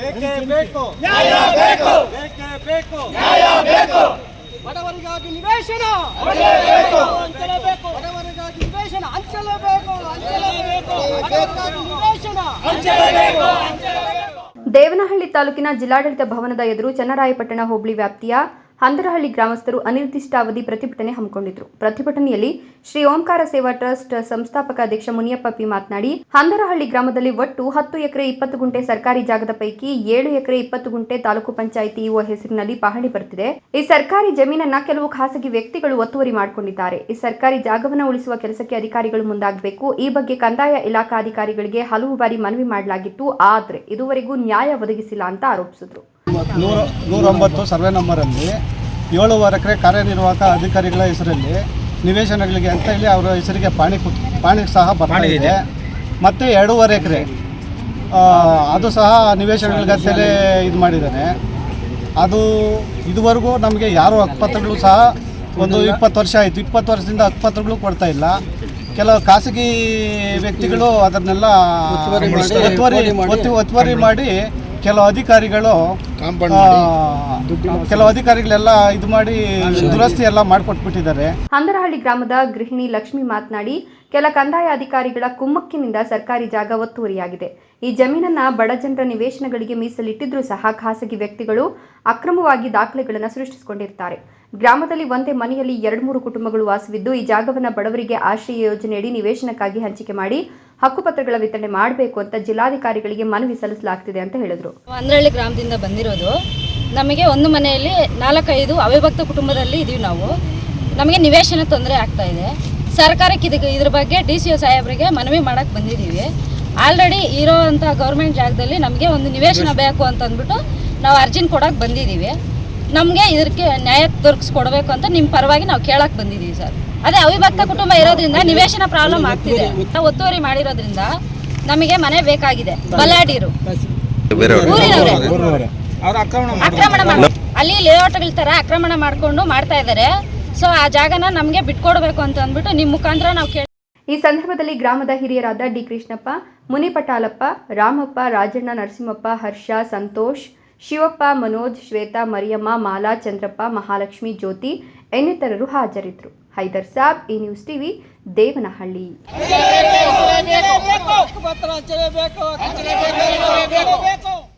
ಬೇಕೇ ಬೇಕು. ನ್ಯಾಯ ಬೇಕು. ಬೇಕೇ. ಬೇಕು ನ್ಯಾಯ ಬೇಕು. ಬಡವರಿಗಾಗಿ ನಿವೇಶನ. ಹಂಚಲೇಬೇಕು. ಬಡವರಿಗಾಗಿ ನಿವೇಶನ. ಹಂಚಲೇಬೇಕು ಹಂಚಲೇಬೇಕು ಬಡವರಿಗಾಗಿ ನಿವೇಶನ. ಹಂಚಲೇಬೇಕು ದೇವನಹಳ್ಳಿ ತಾಲೂಕಿನ ಜಿಲ್ಲಾಡಳಿತ ಭವನದ ಎದುರು ಚನ್ನರಾಯಪಟ್ಟಣ ಹೋಬಳಿ ವ್ಯಾಪ್ತಿಯ ಹಂದರಹಳ್ಳಿ ಗ್ರಾಮಸ್ಥರು ಅನಿರ್ದಿಷ್ಟಾವಧಿ ಪ್ರತಿಭಟನೆ ಹಮ್ಮಿಕೊಂಡಿದ್ರು. ಪ್ರತಿಭಟನೆಯಲ್ಲಿ ಶ್ರೀ ಓಂಕಾರ ಸೇವಾ ಟ್ರಸ್ಟ್ ಸಂಸ್ಥಾಪಕ ಅಧ್ಯಕ್ಷ ಮುನಿಯಪ್ಪ ಪಿ ಮಾತನಾಡಿ, ಹಂದರಹಳ್ಳಿ ಗ್ರಾಮದಲ್ಲಿ ಒಟ್ಟು ಹತ್ತು ಎಕರೆ ಇಪ್ಪತ್ತು ಗುಂಟೆ ಸರ್ಕಾರಿ ಜಾಗದ ಪೈಕಿ ಏಳು ಎಕರೆ ಇಪ್ಪತ್ತು ಗುಂಟೆ ತಾಲೂಕು ಪಂಚಾಯಿತಿ ಇಒ ಹೆಸರಿನಲ್ಲಿ ಪಹಣಿ ಬರ್ತಿದೆ. ಈ ಸರ್ಕಾರಿ ಜಮೀನನ್ನ ಕೆಲವು ಖಾಸಗಿ ವ್ಯಕ್ತಿಗಳು ಒತ್ತುವರಿ ಮಾಡಿಕೊಂಡಿದ್ದಾರೆ. ಈ ಸರ್ಕಾರಿ ಜಾಗವನ್ನು ಉಳಿಸುವ ಕೆಲಸಕ್ಕೆ ಅಧಿಕಾರಿಗಳು ಮುಂದಾಗಬೇಕು. ಈ ಬಗ್ಗೆ ಕಂದಾಯ ಇಲಾಖಾ ಅಧಿಕಾರಿಗಳಿಗೆ ಹಲವು ಬಾರಿ ಮನವಿ ಮಾಡಲಾಗಿತ್ತು. ಆದರೆ ಇದುವರೆಗೂ ನ್ಯಾಯ ಒದಗಿಸಿಲ್ಲ ಅಂತ ಆರೋಪಿಸಿದ್ರು. ನೂರ ನೂರೊಂಬತ್ತು ಸರ್ವೆ ನಂಬರಲ್ಲಿ ಏಳುವರೆ ಎಕರೆ ಕಾರ್ಯನಿರ್ವಾಹಕ ಅಧಿಕಾರಿಗಳ ಹೆಸರಲ್ಲಿ ನಿವೇಶನಗಳಿಗೆ ಅಂತ ಹೇಳಿ ಅವರ ಹೆಸರಿಗೆ ಪಾಣಿ ಕು ಪಾಣಿ ಸಹ ಬರ್ತಾ ಇದೆ. ಮತ್ತು ಎರಡೂವರೆ ಎಕರೆ ಅದು ಸಹ ನಿವೇಶನಗಳಿಗಂತಲೇ ಇದು ಮಾಡಿದ್ದಾರೆ. ಅದು ಇದುವರೆಗೂ ನಮಗೆ ಯಾರು ಹಕ್ಕುಪತ್ರಗಳು ಸಹ ಒಂದು ಇಪ್ಪತ್ತು ವರ್ಷ ಆಯಿತು. ಇಪ್ಪತ್ತು ವರ್ಷದಿಂದ ಹಕ್ಕುಪತ್ರಗಳು ಕೊಡ್ತಾ ಇಲ್ಲ. ಕೆಲವು ಖಾಸಗಿ ವ್ಯಕ್ತಿಗಳು ಅದನ್ನೆಲ್ಲ ಒತ್ತುವರಿ ಮಾಡಿ ಒತ್ತುವರಿ ಮಾಡಿ ಕೆಲವು ಅಧಿಕಾರಿಗಳು ಕೆಲವು ಅಧಿಕಾರಿಗಳೆಲ್ಲ ಇದು ಮಾಡಿ ದುರಸ್ತಿ ಎಲ್ಲ ಮಾಡಿಕೊಟ್ಬಿಟ್ಟಿದ್ದಾರೆ. ಹಂದರಹಳ್ಳಿ ಗ್ರಾಮದ ಗೃಹಿಣಿ ಲಕ್ಷ್ಮಿ ಮಾತನಾಡಿ ಕೆಲ ಕಂದಾಯ ಅಧಿಕಾರಿಗಳ ಕುಮ್ಮಕ್ಕಿನಿಂದ ಸರ್ಕಾರಿ ಜಾಗ ಒತ್ತುವರಿಯಾಗಿದೆ. ಈ ಜಮೀನನ್ನ ಬಡ ಜನರ ನಿವೇಶನಗಳಿಗೆ ಮೀಸಲಿಟ್ಟಿದ್ರೂ ಸಹ ಖಾಸಗಿ ವ್ಯಕ್ತಿಗಳು ಅಕ್ರಮವಾಗಿ ದಾಖಲೆಗಳನ್ನು ಸೃಷ್ಟಿಸಿಕೊಂಡಿರ್ತಾರೆ. ಗ್ರಾಮದಲ್ಲಿ ಒಂದೇ ಮನೆಯಲ್ಲಿ ಎರಡು ಮೂರು ಕುಟುಂಬಗಳು ವಾಸವಿದ್ದು ಈ ಜಾಗವನ್ನು ಬಡವರಿಗೆ ಆಶ್ರಯ ಯೋಜನೆಯಡಿ ನಿವೇಶನಕ್ಕಾಗಿ ಹಂಚಿಕೆ ಮಾಡಿ ಹಕ್ಕುಪತ್ರಗಳ ವಿತರಣೆ ಮಾಡಬೇಕು ಅಂತ ಜಿಲ್ಲಾಧಿಕಾರಿಗಳಿಗೆ ಮನವಿ ಸಲ್ಲಿಸಲಾಗ್ತಿದೆ ಅಂತ ಹೇಳಿದರು. ಅಂದ್ರಹಳ್ಳಿ ಗ್ರಾಮದಿಂದ ಬಂದಿರೋದು ನಮಗೆ ಒಂದು ಮನೆಯಲ್ಲಿ ನಾಲ್ಕೈದು ಅವಿಭಕ್ತ ಕುಟುಂಬದಲ್ಲಿ ಇದೀವಿ ನಾವು. ನಮಗೆ ನಿವೇಶನ ತೊಂದರೆ ಆಗ್ತಾ ಇದೆ. ಸರ್ಕಾರಕ್ಕೆ ಇದಕ್ಕೆ ಇದ್ರ ಬಗ್ಗೆ ಡಿ ಸಿ ಒ ಸಾಹೇಬರಿಗೆ ಮನವಿ ಮಾಡೋಕ್ಕೆ ಬಂದಿದ್ದೀವಿ ಆಲ್ರೆಡಿ ಇರೋವಂಥ ಗೌರ್ಮೆಂಟ್ ಜಾಗದಲ್ಲಿ ನಮಗೆ ಒಂದು ನಿವೇಶನ ಬೇಕು ಅಂತ ಅಂದ್ಬಿಟ್ಟು ನಾವು ಅರ್ಜಿನ ಕೊಡೋಕೆ ಬಂದಿದ್ದೀವಿ ನಮಗೆ ಇದಕ್ಕೆ ನ್ಯಾಯ ದೊರಕಿಸ್ಕೊಡ್ಬೇಕು ಅಂತ ನಿಮ್ಮ ಪರವಾಗಿ ನಾವು ಕೇಳಕ್ಕೆ ಬಂದಿದ್ದೀವಿ ಸರ್. ಅದೇ ಅವಿಭಕ್ತ ಕುಟುಂಬ ಇರೋದ್ರಿಂದ ನಿವೇಶನ ಪ್ರಾಬ್ಲಮ್ ಆಗ್ತಿದೆ ಒತ್ತುವರಿ ಮಾಡಿರೋದ್ರಿಂದ ನಮಗೆ ಮನೆ ಬೇಕಾಗಿದೆ. ಬಲಾಡಿರು ಆಕ್ರಮಣ ಅಲ್ಲಿ ಲೇಔಟ್ಗಳ ತರ ಆಕ್ರಮಣ ಮಾಡ್ಕೊಂಡು ಮಾಡ್ತಾ ಇದ್ದಾರೆ. ಸೊ ಆ ಜಾಗನ ನಮಗೆ ಬಿಟ್ಕೊಡ್ಬೇಕು ಅಂತ ಅಂದ್ಬಿಟ್ಟು ನಿಮ್ಮ ಮುಖಾಂತರ ನಾವು ಕೇಳಿ ಈ ಸಂದರ್ಭದಲ್ಲಿ ಗ್ರಾಮದ ಹಿರಿಯರಾದ ಡಿ ಕೃಷ್ಣಪ್ಪ, ಮುನಿಪಟಾಲಪ್ಪ, ರಾಮಪ್ಪ, ರಾಜಣ್ಣ, ನರಸಿಂಹಪ್ಪ, ಹರ್ಷ, ಸಂತೋಷ್, ಶಿವಪ್ಪ, ಮನೋಜ್, ಶ್ವೇತಾ, ಮರಿಯಮ್ಮ, ಮಾಲಾ, ಚಂದ್ರಪ್ಪ, ಮಹಾಲಕ್ಷ್ಮಿ, ಜ್ಯೋತಿ ಇನ್ನಿತರರು ಹಾಜರಿದ್ದರು ಹೈದರ್ ಸಾಬ್ ಈ ನ್ಯೂಸ್ ಟಿವಿ ದೇವನಹಳ್ಳಿ ಹಂಚಲೇಬೇಕು